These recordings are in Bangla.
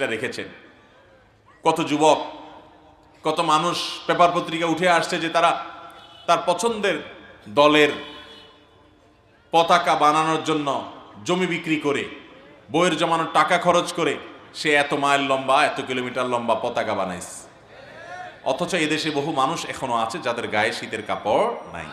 সেটা রেখেছেন। কত যুবক, কত মানুষ পেপার পত্রিকা উঠে আসছে যে তারা তার পছন্দের দলের পতাকা বানানোর জন্য জমি বিক্রি করে, বইয়ের জমানোর টাকা খরচ করে সে এত মাইল লম্বা, এত কিলোমিটার লম্বা পতাকা বানাইছে। অথচ এদেশে বহু মানুষ এখনও আছে যাদের গায়ে শীতের কাপড় নাই।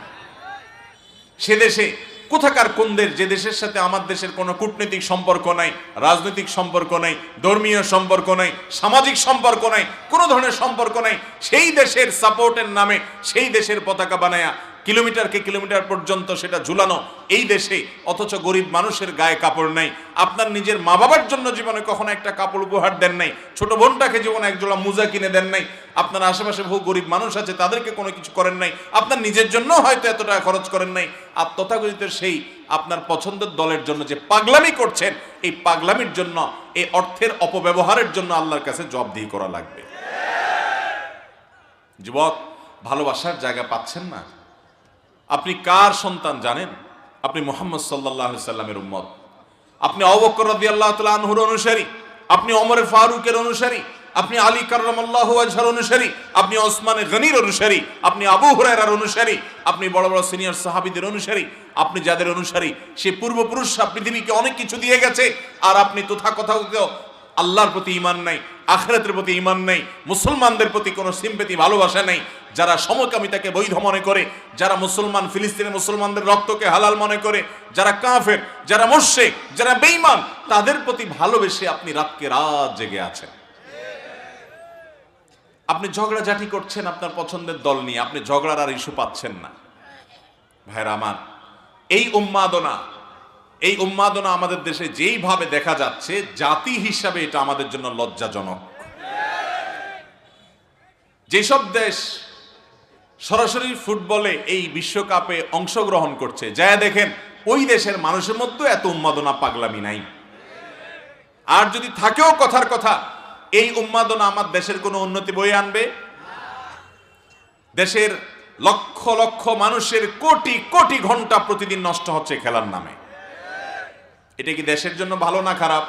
সে দেশে কোথাকার কোন দেশ? যে দেশের সাথে আমার দেশের কোনো কূটনৈতিক সম্পর্ক নাই, রাজনৈতিক সম্পর্ক নাই, ধর্মীয় সম্পর্ক নাই, সামাজিক সম্পর্ক নাই, কোনো ধরনের সম্পর্ক নাই, সেই দেশের সাপোর্টের নামে সেই দেশের পতাকা বানায়া কিলোমিটারকে কিলোমিটার পর্যন্ত সেটা ঝুলানো এই দেশে, অথচ গরিব মানুষের গায়ে কাপড় নাই। আপনার নিজের মা বাবার জন্য জীবনে কখনো একটা কাপড় উপহার দেন নাই। ছোট বোনটাকে জীবনে একজোড়া মোজা কিনে দেন নাই। আপনার আশেপাশে বহু গরিব মানুষ আছে, তাদেরকে কোনো কিছু করেন নাই। আপনার নিজের জন্য হয়তো এত টাকা খরচ করেন নাই। আর তথাকথিত সেই আপনার পছন্দের দলের জন্য যে পাগলামি করছেন, এই পাগলামির জন্য, এই অর্থের অপব্যবহারের জন্য আল্লাহর কাছে জবাবদিহি করা লাগবে। যুবক, ভালোবাসার জায়গা পাচ্ছেন না? আপনি কার সন্তান জানেন? আপনি মোহাম্মদ সাল্লাহ সাল্লামের উম্মত। আপনি অবকর রদি আল্লাহ তালা আনহুর অনুসারী। আপনি অমরের ফারুকের অনুসারী। আপনি আলী কার্লাহ আজহার অনুসারী। আপনি ওসমানে গনির অনুসারী। আপনি আবু হুরায়রার অনুসারী। আপনি বড় বড় সিনিয়র সাহাবিদের অনুসারী। আপনি যাদের অনুসারী, সে পূর্বপুরুষরা পৃথিবীকে অনেক কিছু দিয়ে গেছে। আর আপনি তথাকথিত আল্লাহর প্রতি ইমান নাই। আখরাতের প্রতি ইমান নেই, মুসলমানদের প্রতি কোনো সিম্পেতি, ভালোবাসা নেই। যারা সমকামিতাকে বৈধ মনে করে, যারা মুসলমান ফিলিস্তিনের মুসলমানদের রক্তকে হালাল মনে করে, যারা কাফের, যারা মোর্শেক যারা বেঈমান, তাদের প্রতি ভালোবেসে আপনি রাতকে রাত জেগে আছেন। আপনি ঝগড়াঝাটি করছেন আপনার পছন্দের দল নিয়ে, আপনি ঝগড়ার আর ইস্যু পাচ্ছেন না। ভাইরা আমার, এই উন্মাদনা এই উন্মাদনা আমাদের দেশে যেইভাবে দেখা যাচ্ছে, জাতি হিসাবে এটা আমাদের জন্য লজ্জাজনক। যেসব দেশ সরাসরি ফুটবলে এই বিশ্বকাপে অংশগ্রহণ করছে, যা দেখেন, ওই দেশের মানুষের মধ্যে এত উন্মাদনা, পাগলামি নাই। আর যদি থাকেও কথার কথা, এই উন্মাদনা আমার দেশের কোনো উন্নতি বয়ে আনবে? দেশের লক্ষ লক্ষ মানুষের কোটি কোটি ঘণ্টা প্রতিদিন নষ্ট হচ্ছে খেলার নামে। এটা কি দেশের জন্য ভালো না খারাপ?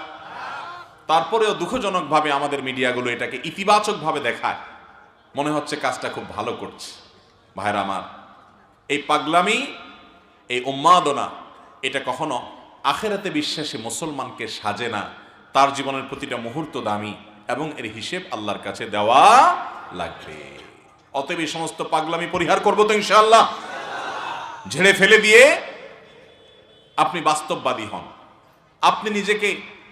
তারপরেও দুঃখজনকভাবে আমাদের মিডিয়াগুলো এটাকে ইতিবাচকভাবে দেখায়। মনে হচ্ছে কাজটা খুব ভালো করছে। ভাইরা আমার, এই পাগলামি, এই উন্মাদনা, এটা কখনো আখেরাতে বিশ্বাসী মুসলমানকে সাজে না। তার জীবনের প্রতিটা মুহূর্ত দামি এবং এর হিসেব আল্লাহর কাছে দেওয়া লাগবে। অতএব এই সমস্ত পাগলামি পরিহার করব তো ইনশাল্লাহ ঝেড়ে ফেলে দিয়ে আপনি বাস্তববাদী হন। আপনি নিজেকে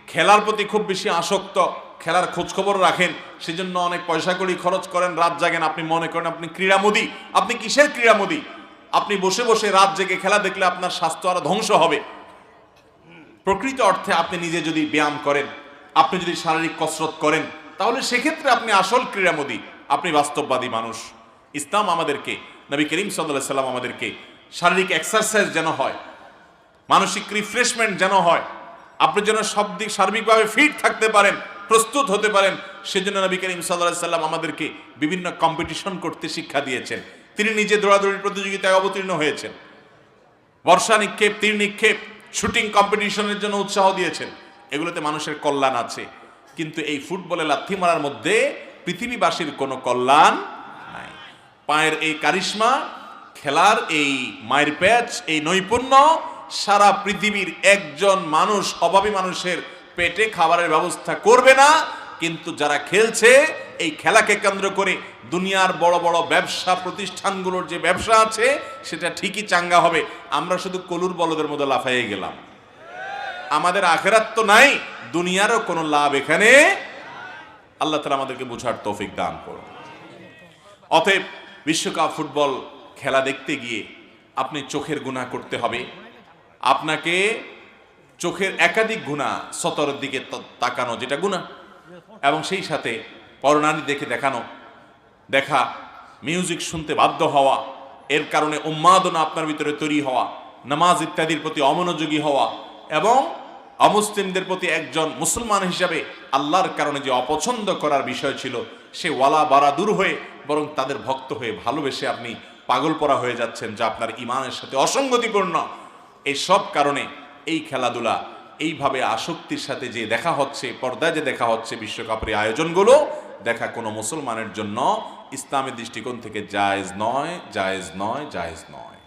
খেলার প্রতি খুব বেশি আসক্ত, খেলার খোঁজখবর রাখেন, সেজন্য অনেক পয়সা করি খরচ করেন, রাত জাগেন, আপনি মনে করেন আপনি ক্রীড়ামোদী। আপনি কিসের ক্রীড়ামোদী? আপনি বসে বসে রাত জেগে খেলা দেখলে আপনার স্বাস্থ্য আরও ধ্বংস হবে। প্রকৃত অর্থে আপনি নিজে যদি ব্যায়াম করেন, আপনি যদি শারীরিক কসরত করেন, তাহলে সেক্ষেত্রে আপনি আসল ক্রীড়ামোদী। আপনি বাস্তববাদী মানুষ। ইসলাম আমাদেরকে, নবী করিম সাল্লাহ সাল্লাম আমাদেরকে শারীরিক এক্সারসাইজ যেন হয়, মানসিক রিফ্রেশমেন্ট যেন হয় আপনি যেন সব দিক সার্বিকভাবে ফিট থাকতে পারেন, প্রস্তুত হতে পারেন, সেজন্য নবী করিম সাল্লাহ সাল্লাম আমাদেরকে বিভিন্ন কম্পিটিশন করতে শিক্ষা দিয়েছেন। তিনি নিজে দৌড়াদৌড়ির প্রতিযোগিতায় অবতীর্ণ হয়েছেন। বর্ষা নিক্ষেপ, তীর নিক্ষেপ শুটিং কম্পিটিশনের জন্য উৎসাহ দিয়েছেন। এগুলোতে মানুষের কল্যাণ আছে। কিন্তু এই ফুটবলে লাথি মারার মধ্যে পৃথিবীবাসীর কোনো কল্যাণ নাই। পায়ের এই কারিশ্মা, খেলার এই মায়ের প্যাচ, এই নৈপুণ্য সারা পৃথিবীর একজন মানুষ, অভাবী মানুষের পেটে খাবারের ব্যবস্থা করবে না, কিন্তু যারা খেলছে, এই খেলাকে কেন্দ্র করে দুনিয়ার বড় বড় ব্যবসা প্রতিষ্ঠানগুলোর যে ব্যবসা আছে, সেটা ঠিকই চাঙ্গা হবে। আমরা শুধু কলুর বলদের মধ্যে লাফাইয়ে গেলাম। আমাদের আখেরাত তো নাই, দুনিয়ারও কোনো লাভ এখানে। আল্লাহ তালা আমাদেরকে বোঝার তৌফিক দান করুন। অতএব বিশ্বকাপ ফুটবল খেলা দেখতে গিয়ে আপনি চোখের গুণা করতে হবে। আপনাকে চোখের একাধিক গুণা সতরের দিকে তাকানো যেটা গুণা। এবং সেই সাথে পরনারী দেখে দেখানো। দেখা মিউজিক শুনতে বাধ্য হওয়া, এর কারণে উন্মাদনা আপনার ভিতরে তৈরি হওয়া, নামাজ ইত্যাদির প্রতি অমনোযোগী হওয়া এবং অমুসলিমদের প্রতি একজন মুসলমান হিসাবে আল্লাহর কারণে যে অপছন্দ করার বিষয় ছিল, সে ওয়ালা বারা দূর হয়ে বরং তাদের ভক্ত হয়ে ভালোবেসে আপনি পাগল পরা হয়ে যাচ্ছেন, যা আপনার ইমানের সাথে অসঙ্গতিপূর্ণ। এই সব কারণে এই খেলাধুলা, এইভাবে আসক্তির সাথে যে দেখা হচ্ছে, পর্দায় যে দেখা হচ্ছে বিশ্বকাপের আয়োজনগুলো, দেখা কোনো মুসলমানের জন্য ইসলামের দৃষ্টিকোণ থেকে জায়েজ নয় জায়েজ নয় জায়েজ নয়।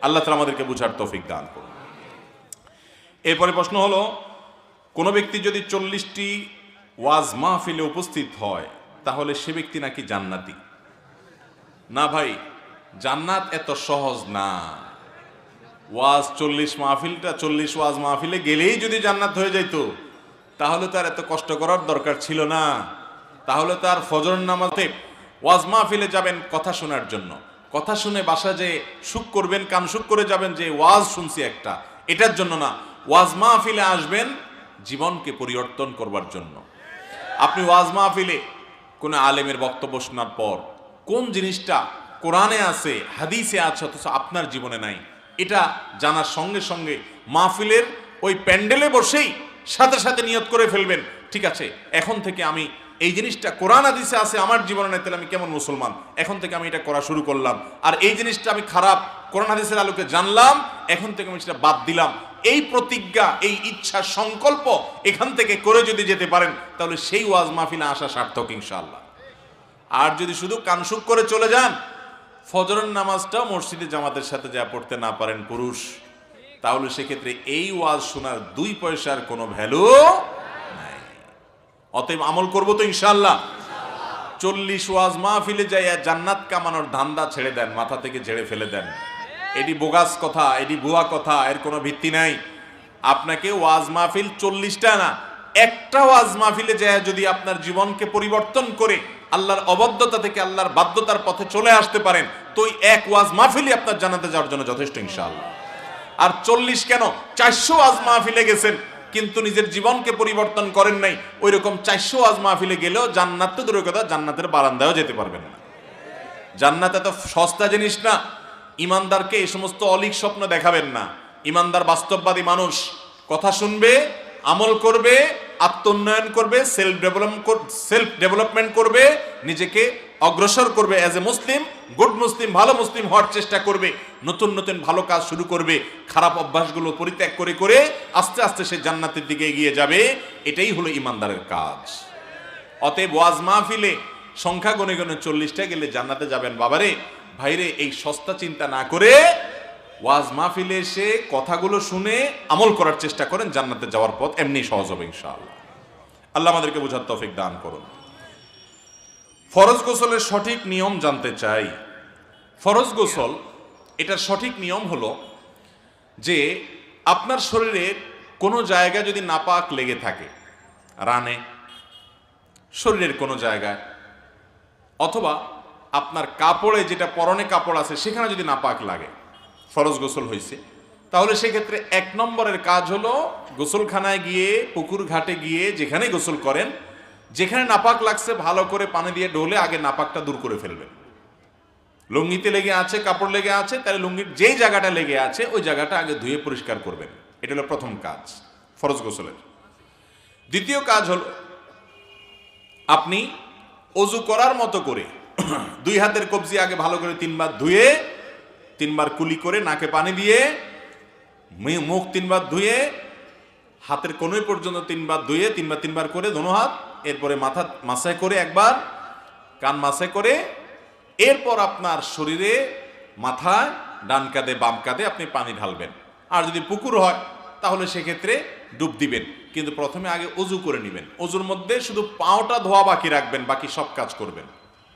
আল্লাহ তালা আমাদেরকে বুঝার তৌফিক দান করুন। এরপরে প্রশ্ন হলো, কোনো ব্যক্তি যদি চল্লিশটি ওয়াজ মাহফিলে উপস্থিত হয়, তাহলে সে ব্যক্তি নাকি জান্নাতি? না ভাই, জান্নাত এত সহজ না। ওয়াজ চল্লিশ মাহফিলটা, চল্লিশ ওয়াজ মাহফিলে গেলেই যদি জান্নাত হয়ে যাইতো, তাহলে তার এত কষ্ট করার দরকার ছিল না। তাহলে তার ফজর নামাজে ওয়াজ মাহফিলে যাবেন কথা শোনার জন্য। কথা শুনে বাসা যে সুখ করবেন, কান সুখ করে যাবেন, যে ওয়াজ শুনছি একটা, এটার জন্য না। ওয়াজ মাহফিলে আসবেন জীবনকে পরিবর্তন করবার জন্য। আপনি ওয়াজ মাহফিলে কোনো আলেমের বক্তব্য শোনার পর কোন জিনিসটা কোরআনে আছে, হাদিসে আছে, অথচ আপনার জীবনে নাই এটা জানার সঙ্গে সঙ্গে মাহফিলের ওই প্যান্ডেলে বসেই সাথে সাথে নিয়ত করে ফেলবেন। ঠিক আছে, এখন থেকে আমি এই জিনিসটা কোরআন হাদিসে আছে, আমার জীবনে নাই, তাহলে আমি কেমন মুসলমান? এখন থেকে আমি এটা করা শুরু করলাম। আর এই জিনিসটা আমি খারাপ, কোরআন হাদিসের আলোকে জানলাম, এখন থেকে আমি সেটা বাদ দিলাম। এই প্রতিজ্ঞা, এই ইচ্ছা, সংকল্প এখান থেকে করে যদি যেতে পারেন, তাহলে সেই ওয়াজ মাহফিলে আসা সার্থক ইনশাআল্লাহ। আর যদি শুধু কানসুক করে চলে যান ফজরের নামাজটা মসজিদে জামাতের সাথে যা পড়তে না পারেন পুরুষ, তাহলে সেক্ষেত্রে এই ওয়াজ শোনার দুই পয়সার কোনো ভ্যালু নাই। অতএব আমল করব তো ইনশাল্লাহ চল্লিশ ওয়াজ মাহফিলে যাইয়া জান্নাত কামানোর ধান্দা ছেড়ে দেন, মাথা থেকে ঝেড়ে ফেলে দেন। এটি বোগাস কথা, এটি ভুয়া কথা, এর কোনো ভিত্তি নাই। আপনাকে ওয়াজ মাহফিল চল্লিশটা না, একটা ওয়াজ মাহফিলে যায় যদি আপনার জীবনকে পরিবর্তন করে আল্লাহর অবদ্ধতা থেকে আল্লাহর বাধ্যতার পথে চলে আসতে পারেন, তো এক ওয়াজ মাহফিলই আপনার জানাতে যাওয়ার জন্য যথেষ্ট ইনশাআল্লাহ। আর চল্লিশ কেন? চারশো আজ মাহফিলে গেছেন, কিন্তু নিজের জীবনকে পরিবর্তন করেন নাই। ওই রকম চারশো ওয়াজ মাহফিলে গেলেও জান্নাত তো দূরের কথা, জান্নাতের বারান্দায়ও যেতে পারবেন না। জান্নাত এত সস্তা জিনিস না, ইমানদারকে এই সমস্ত অলিক স্বপ্ন দেখাবেন না। ইমানদার বাস্তববাদী মানুষ, কথা শুনবে, আমল করবে আত্মোন্নয়ন করবে সেলফ ডেভেলপ সেলফ ডেভেলপমেন্ট করবে, নিজেকে অগ্রসর করবে অ্যাজ এ মুসলিম গুড মুসলিম ভালো মুসলিম হওয়ার চেষ্টা করবে, নতুন নতুন ভালো কাজ শুরু করবে, খারাপ অভ্যাসগুলো পরিত্যাগ করে করে আস্তে আস্তে সে জান্নাতের দিকে এগিয়ে যাবে, এটাই হলো ইমানদারের কাজ। অতএব ওয়াজ মাহফিলে সংখ্যা গণে গণে চল্লিশটা গেলে জান্নাতে যাবেন। বাবারে, ভাইরে, এই সস্তা চিন্তা না করে ওয়াজ মাহফিলে এসে কথাগুলো শুনে আমল করার চেষ্টা করেন, জান্নাতে যাওয়ার পথ এমনি সহজ হবে ইনশাআল্লাহ। আল্লাহ আমাদেরকে বোঝার তৌফিক দান করুন। ফরজ গোসলের সঠিক নিয়ম জানতে চাই। ফরজ গোসল, এটার সঠিক নিয়ম হলো যে আপনার শরীরের কোনো জায়গায় যদি নাপাক লেগে থাকে, রানে, শরীরের কোনো জায়গায়, অথবা আপনার কাপড়ে যেটা পরনে কাপড় আছে, সেখানে যদি নাপাক লাগে ফরজ গোসল হয়েছে তাহলে সেক্ষেত্রে এক নম্বরের কাজ হলো গোসলখানায় গিয়ে পুকুর ঘাটে গিয়ে যেখানে গোসল করেন, যেখানে নাপাক লাগছে ভালো করে পানি দিয়ে ডলে আগে নাপাকটা দূর করে ফেলবেন। লুঙ্গিতে লেগে আছে, কাপড় লেগে আছে, তাহলে লুঙ্গির যেই জায়গাটা লেগে আছে, ওই জায়গাটা আগে ধুয়ে পরিষ্কার করবেন। এটা হলো প্রথম কাজ, ফরজ গোসলের। দ্বিতীয় কাজ হল, আপনি অজু করার মতো করে দুই হাতের কবজি আগে ভালো করে তিনবার ধুয়ে তিনবার কুলি করে নাকে পানি দিয়ে মুখ তিনবার ধুয়ে, হাতের কোনোই পর্যন্ত তিনবার ধুয়ে, তিনবার তিনবার করে দোনো হাত, এরপরে মাথা মাসায় করে একবার, কান মাসায় করে, এরপর আপনার শরীরে মাথায়, ডান কাঁধে, বাম কাঁধে আপনি পানি ঢালবেন। আর যদি পুকুর হয়, তাহলে সেক্ষেত্রে ডুব দিবেন। কিন্তু প্রথমে আগে অজু করে নেবেন। অজুর মধ্যে শুধু পাওটা ধোয়া বাকি রাখবেন, বাকি সব কাজ করবেন।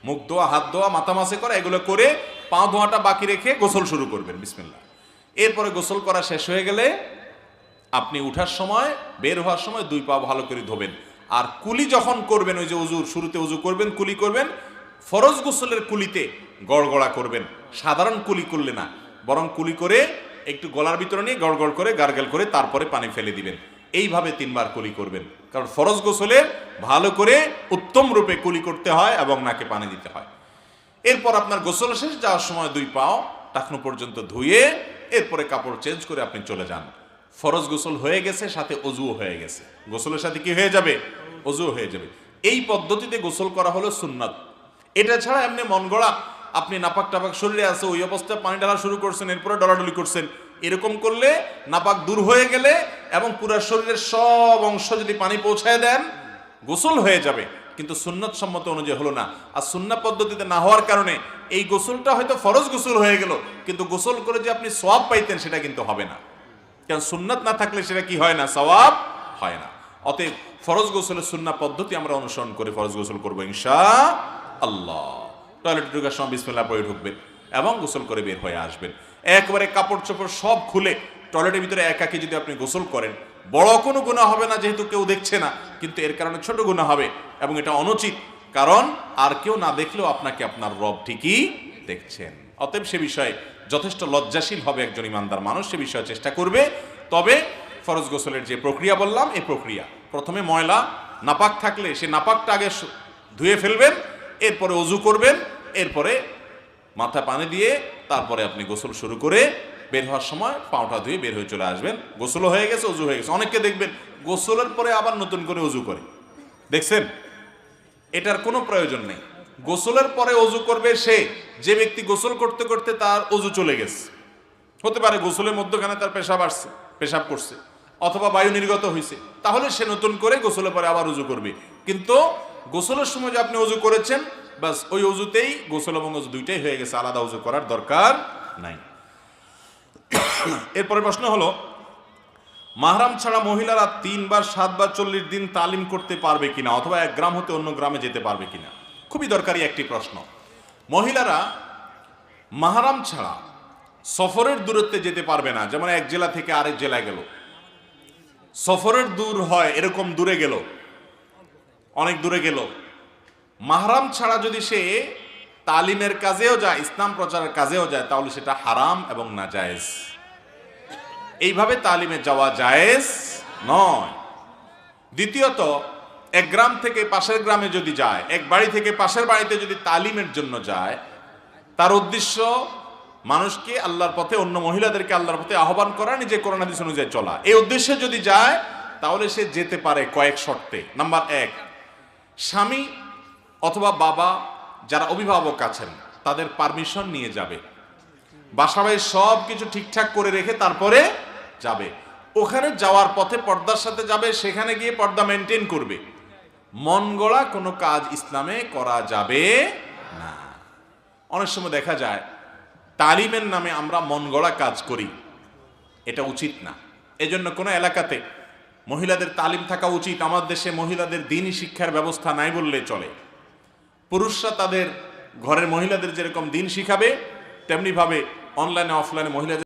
মুখ ধোয়া, হাত ধোয়া, মাথা মাসে করা, এগুলো করে পাও ধোয়াটা বাকি রেখে গোসল শুরু করবেন বিসমিল্লা এরপরে গোসল করা শেষ হয়ে গেলে আপনি উঠার সময়, বের হওয়ার সময় দুই পা ভালো করে ধোবেন। আর কুলি যখন করবেন, ওই যে উজুর, শুরুতে উজু করবেন, কুলি করবেন, ফরজ গোসলের কুলিতে গড়গড়া করবেন। সাধারণ কুলি করলে না, বরং কুলি করে একটু গলার ভিতরে নিয়ে গড়গড় করে, গার্গেল করে তারপরে পানি ফেলে দিবেন। এইভাবে তিনবার কুলি করবেন। কারণ ফরজ গোসলে ভালো করে উত্তম রূপে কুলি করতে হয় এবং নাকে পানি দিতে হয়। এরপর আপনার গোসল শেষ, যাওয়ার সময় দুই পাও টাকনো পর্যন্ত ধুয়ে এরপরে কাপড় চেঞ্জ করে আপনি চলে যান। ফরজ গোসল হয়ে গেছে, সাথে অজুও হয়ে গেছে। গোসলের সাথে কি হয়ে যাবে? অজুও হয়ে যাবে। এই পদ্ধতিতে গোসল করা হলো সুন্নাত। এটা ছাড়া এমনি মন গড়া, আপনি নাপাক টাপাক শরীরে আছে, ওই অবস্থায় পানি ঢালা শুরু করছেন, এরপরে ডলাডলি করছেন। এরকম করলে নাপাক দূর হয়ে গেলে এবং পুরা শরীরের সব অংশ যদি পানি পৌঁছায় দেন, গোসল হয়ে যাবে। কিন্তু সুন্নত সম্মত অনুযায়ী হলো না। আর সুন্না পদ্ধতিতে না হওয়ার কারণে এই গোসলটা হয়তো ফরজ গোসল হয়ে গেল, কিন্তু গোসল করে যে আপনি সোয়াব পাইতেন সেটা কিন্তু হবে না। কারণ সুন্নাত না থাকলে সেটা কি হয় না? সওয়াব হয় না। অতএব ফরজ গোসলের সুন্না পদ্ধতি আমরা অনুসরণ করে ফরজ গোসল করব ইনশা আল্লাহ টয়লেটে ঢুকার সময় বিসমিল্লাহ পরে ঢুকবেন এবং গোসল করে বের হয়ে আসবেন। একবারে কাপড় চোপড় সব খুলে টয়লেটের ভিতরে একাকে যদি আপনি গোসল করেন বড় কোনো গুণা হবে না যেহেতু কেউ দেখছে না, কিন্তু এর কারণে ছোট গুণা হবে এবং এটা অনুচিত। কারণ আর কেউ না দেখলেও আপনাকে আপনার রব ঠিকই দেখছেন। অতএব সে বিষয়ে যথেষ্ট লজ্জাশীল হবে একজন ইমানদার মানুষ, সে বিষয়ে চেষ্টা করবে। তবে ফরজ গোসলের যে প্রক্রিয়া বললাম এই প্রক্রিয়া। প্রথমে ময়লা, নাপাক থাকলে সে নাপাকটা আগে ধুয়ে ফেলবেন, এরপরে অজু করবেন, এরপরে মাথা পানি দিয়ে তারপরে আপনি গোসল শুরু করে বের হওয়ার সময় পাউটা ধুয়ে বের হয়ে চলে আসবেন। গোসলও হয়ে গেছে, অজু হয়ে গেছে। অনেককে দেখবেন গোসলের পরে আবার নতুন করে অজু করে। দেখছেন? এটার কোনো প্রয়োজন নেই। গোসলের পরে অজু করবে সে। যে ব্যক্তি গোসল করতে করতে তার অজু চলে গেছে। হতে পারে গোসলের মধ্যখানে তার পেশাব আসছে, পেশাব করছে, অথবা বায়ু নির্গত হয়েছে তাহলে সে নতুন করে গোসলের পরে আবার উজু করবে। কিন্তু গোসলের সময় যে আপনি অজু করেছেন বাস ওই অজুতেই গোসল এবং অজু দুইটাই হয়ে গেছে। আলাদা উজু করার দরকার নাই। এরপরে প্রশ্ন হলো, মাহরাম ছাড়া মহিলারা তিনবার, সাতবার, চল্লিশ দিন তালিম করতে পারবে কিনা অথবা এক গ্রাম হতে অন্য গ্রামে যেতে পারবে কিনা? খুবই দরকারি একটি প্রশ্ন। মহিলারা মাহারাম ছাড়া সফরের দূরত্বে যেতে পারবে না। যেমন এক জেলা থেকে আরেক জেলায় গেল। সফরের দূর হয়, এরকম দূরে গেল। অনেক দূরে গেল। মাহারাম ছাড়া যদি সে তালিমের কাজেও যায়, ইসলাম প্রচারের কাজেও যায়, তাহলে সেটা হারাম এবং নাজায়েজ। এইভাবে তালিমে যাওয়া জায়েজ নয়। দ্বিতীয়ত, এক গ্রাম থেকে পাশের গ্রামে যদি যায়, এক বাড়ি থেকে পাশের বাড়িতে যদি তালিমের জন্য যায়, তার উদ্দেশ্য মানুষকে আল্লাহর পথে, অন্য মহিলাদেরকে আল্লাহর পথে আহ্বান করা নিজে করোনা দিস অনুযায়ী চলা। এই উদ্দেশ্যে যদি যায়, তাহলে সে যেতে পারে কয়েক শর্তে। নাম্বার এক, স্বামী অথবা বাবা যারা অভিভাবক আছেন, তাদের পারমিশন নিয়ে যাবে। বাসাবাড়ি সব কিছু ঠিকঠাক করে রেখে তারপরে যাবে। ওখানে যাওয়ার পথে পর্দার সাথে যাবে, সেখানে গিয়ে পর্দা মেনটেন করবে। মন গড়া কোনো কাজ ইসলামে করা যাবে না। অনেক সময় দেখা যায়, তালিমের নামে আমরা মন গড়া কাজ করি। এটা উচিত না। এজন্য কোনো এলাকাতে মহিলাদের তালিম থাকা উচিত। আমাদের দেশে মহিলাদের দিনই শিক্ষার ব্যবস্থা নাই বললে চলে। পুরুষরা তাদের ঘরের মহিলাদের যেরকম দিন শিখাবে তেমনিভাবে অনলাইনে অফলাইনে মহিলাদের